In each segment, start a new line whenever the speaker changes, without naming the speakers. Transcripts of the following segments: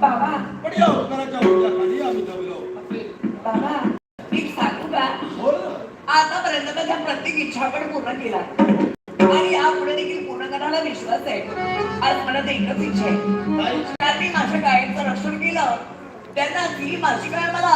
बाबा
पण या उपकाराच्या ओझ्याखाली आम्ही दबलो
बाबा मी सांगू का?
बोल ना.
आतापर्यंत माझ्या प्रत्येक इच्छा आपण पूर्ण केला. आणि यापुढे देखील पूर्ण करण्याला विश्वास आहे. आज मला ते एकच इच्छा आहे. त्यांनी माझ्या गायीचं रक्षण केलं. त्यांना ती माझी गाय मला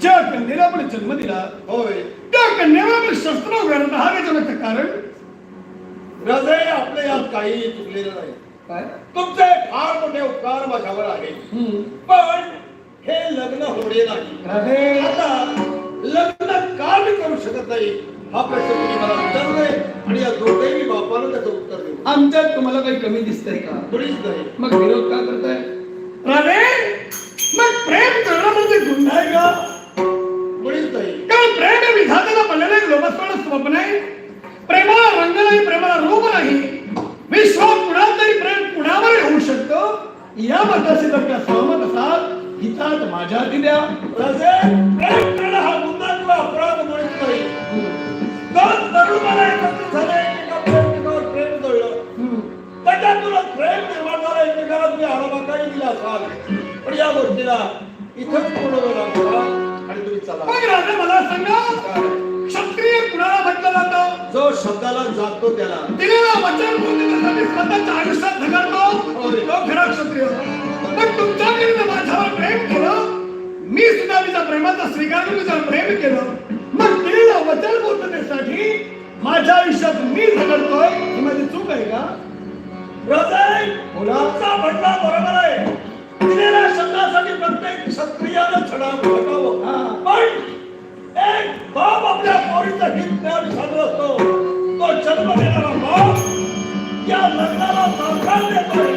ज्या कन्येला आपण जन्म दिला
होय
त्या कन्येवर आपण शस्त्र उघडत हा त्याच्यामागचं कारण?
हृदय आपल्या यात काही चुकलेलं नाही.
काय?
तुमचे फार मोठे उपकार माझ्यावर आहे. पण हे लग्न होणे नाही. आता लग्न का मी करू शकत नाही? हा प्रश्न तुम्ही मला विचारलाय आणि या दोघेही बापानं त्याचं उत्तर देऊ.
आमच्यात तुम्हाला काही कमी दिसतंय का?
मुळीच नाही.
मग विरोध का करताय? राधे मग प्रेम करणं गुन्हा आहे का
मुळीच नाही
कारण प्रेम विधात्याला पडलेलं एक लोभस्वर्ण स्वप्न आहे? प्रेमाला रंग नाही प्रेमाला रूप नाही. विश्वात कुणात तरी प्रेम कुणावर येऊ शकतं? या मताशी जर का सहमत असाल हितात माझ्या द्या.
राजे, प्रेम करणं हा गुन्हा किंवा अपराध मुळीच नाही. दोन तरुण मला एकत्र झाले एकमेकावर एकमेकावर प्रेम जोडलं. त्याच्यातून प्रेम निर्माण झालं एकमेकाला तुम्ही आरामाकाही दिला असाल. पण या गोष्टीला इथंच विराम करा आणि तुम्ही चला.
मग राजा मला सांगा क्षत्रिय कुणाला म्हटलं जातं?
जो शब्दाला जातो त्याला.
दिलेला वचन पूर्णतेसाठी स्वतःच्या आयुष्यात झगडतो तो खरा क्षत्रिय. पण तुमच्या विरुद्ध माझ्यावर प्रेम केलं मी सुद्धा तिच्या प्रेमाचा स्वीकार तिच्यावर प्रेम केलं. मग दिलेल्या वचन पूर्णतेसाठी माझ्या आयुष्यात मी झगडतोय ही माझी चूक आहे का? बोला.
तुमचा म्हणणं बरोबर आहे. प्रत्येक क्षत्रियानं घटावं
हा.
पण एक बाप आपल्या पोरीचं हित ज्ञान साधत असतो. तो जन्म देणारा बाप या लग्नाला साकार देतोय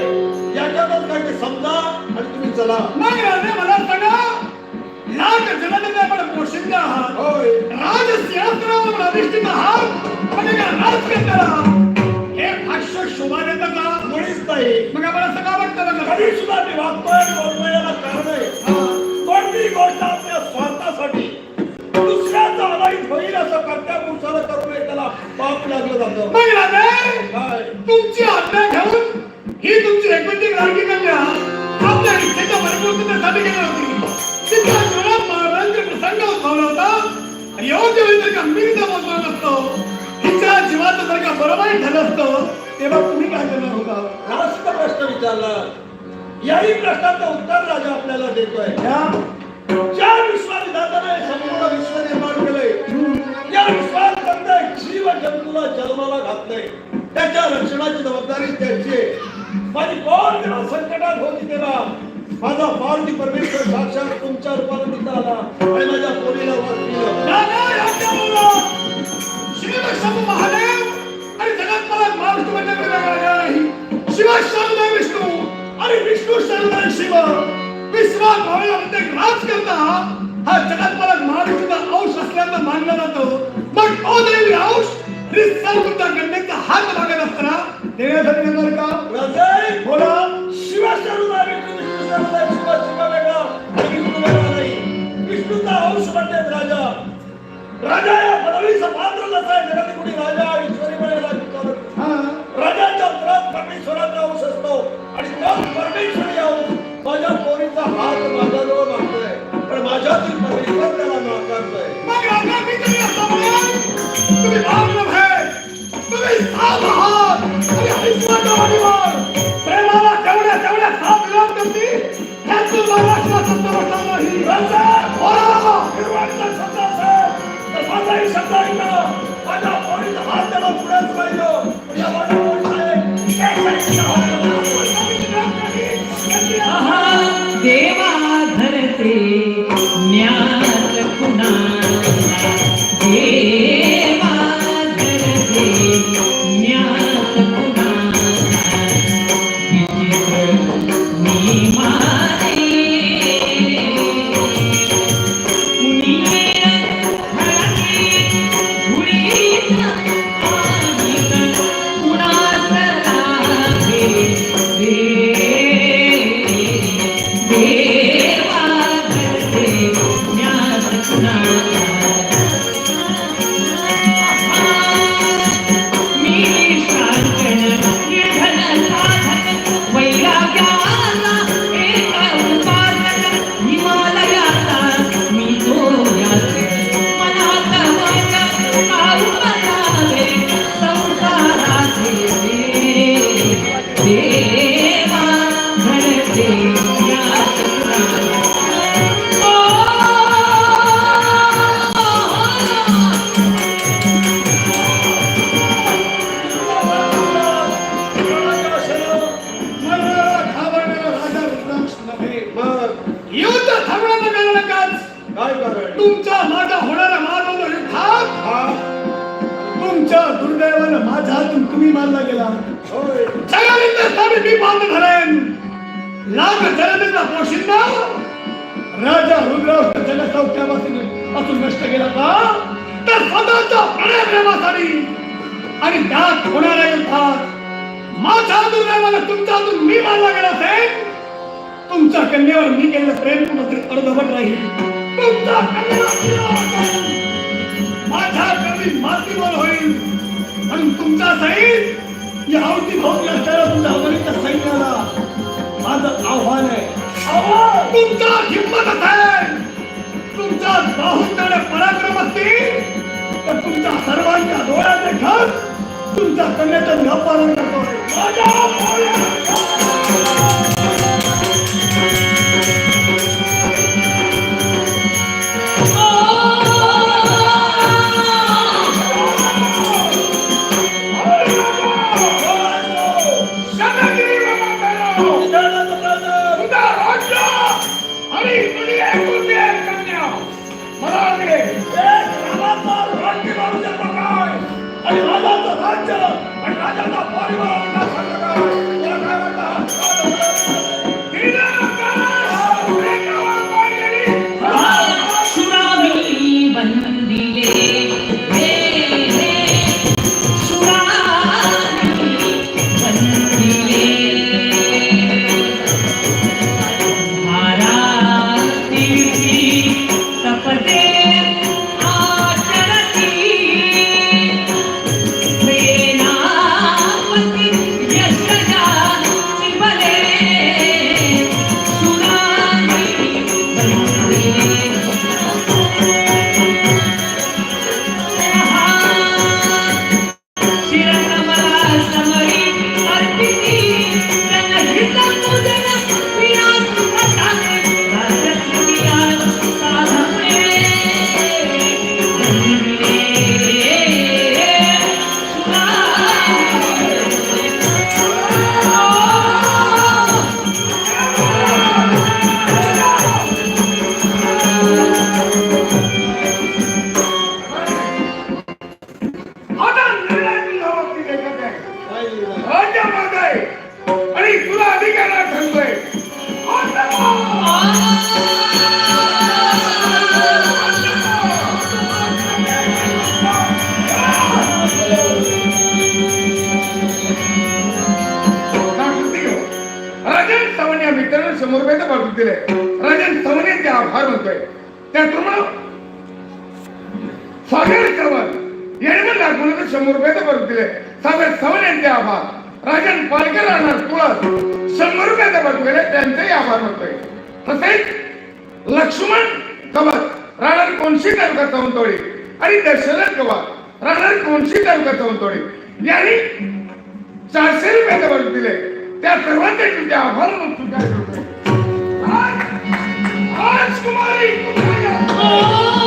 याच्यातच काही ते समजा आणि तुम्ही चला.
मग राजे मला सांगा. लाख जनतेचे आपण पोषिंद आहात.
होय.
राज सिंहासनावर आपण अधिष्ठित आहात पण एका राजकन्याला हे भाष्य शोभा देतं का?
मुळीच नाही.
मग असं का वाटतं
कधी सुद्धा मी वागतोय. लागलं
तुमची आज्ञा घेऊन ही तुमची एकुलती लाडकी कन्या आपल्या इच्छेच्या परिपूर्णतेसाठी गेली होती. तिच्या जीवनात महाराजांचे प्रसंग उद्भवला होता. योग्य वेळी जर का मी मोजला नसतो तिच्या जीवाचं जर का बरोबर झालं असतं तेव्हा तुम्ही काय करणार होता?
रास्त प्रश्न विचारला. याही प्रश्नाचं उत्तर राजा आपल्याला जात नाही. त्याच्या रक्षणाची जबाबदारी त्याची माझी कोण संकटात होती तेव्हा. माझा पार्टी परमेश्वर साक्षात तुमच्या रूपाने तिथं आला. आणि माझ्या पोरीला
महादेव आणि मला म्हणण्याकडे वेगळा नाही शिव विष्णू आणि विष्णू शरणय शिव. विश्वा भावाला प्रत्येक राज करता हा. जगात मला महाविष्णूचा अंश असल्याचं मानलं जातं. मग तो देवी अंश रिसर तुमच्या देण्यासाठी देणार का?
राजे,
बोला.
शिव शरणा विष्णू विष्णू शरणा शिव शिव वेगळा विष्णू वेगळा नाही. विष्णूचा अंश म्हणजे राजा. राजा या पदवीचा पात्र नसा आहे जगात कुणी राजा? ईश्वरी राजाच्या
Yeah. तुमचा माझा होणारा मानव तुमच्या दुर्दैवानं माझा हातून तुम्ही मारला गेला. सगळ्या मी बांध घालेन लाख जगविंदा पोशिंदा? राजा रुद्राव जग सौख्यापासून पासून नष्ट केला का? तर स्वतःच्या प्रणय प्रेमासाठी आणि त्यात होणाऱ्या युद्धात माझ्या दुर्दैवानं तुमचा अजून मी मारला गेला असेल. तुमच्या कन्यावर मी केलेलं प्रेम कुठंतरी अर्धवट राहील. तुमचा कन्याला माझ्या कमी मातीमोल होईल. म्हणून तुमचा सैन या अवती भोवती असणाऱ्या तुमच्या अगणित सैन्याला माझं आव्हान आहे. तुमच्या हिंमत असेल तुमच्या बाहुंगाने पराक्रम असतील तर तुमच्या सर्वांच्या डोळ्याचे देखत तुमच्या कन्याचं मी अपमान
आणि
राजाचं राज्य आणि राजाचा परिवार
शंभर दिले राजन सवनेचे आभार म्हणतोय. त्याचप्रमाणे सागर चव्हाण यांनी पण लागून शंभर रुपयाचं पाठवून दिले. सागर चव्हाण यांचे आभार. राजन पालकर राहणार तुळस. शंभर रुपयाचं पाठवून दिले. त्यांचेही आभार म्हणतोय. तसेच लक्ष्मण कवच राहणार कोणशी तालुका चवंतोडी आणि दशरथ कवच राहणार कोणशी तालुका चवंतोडी यांनी चारशे रुपयाचे भरून दिले. त्या सर्वांचे तुमचे आभार म्हणून तुझ्या I'm on! Oh!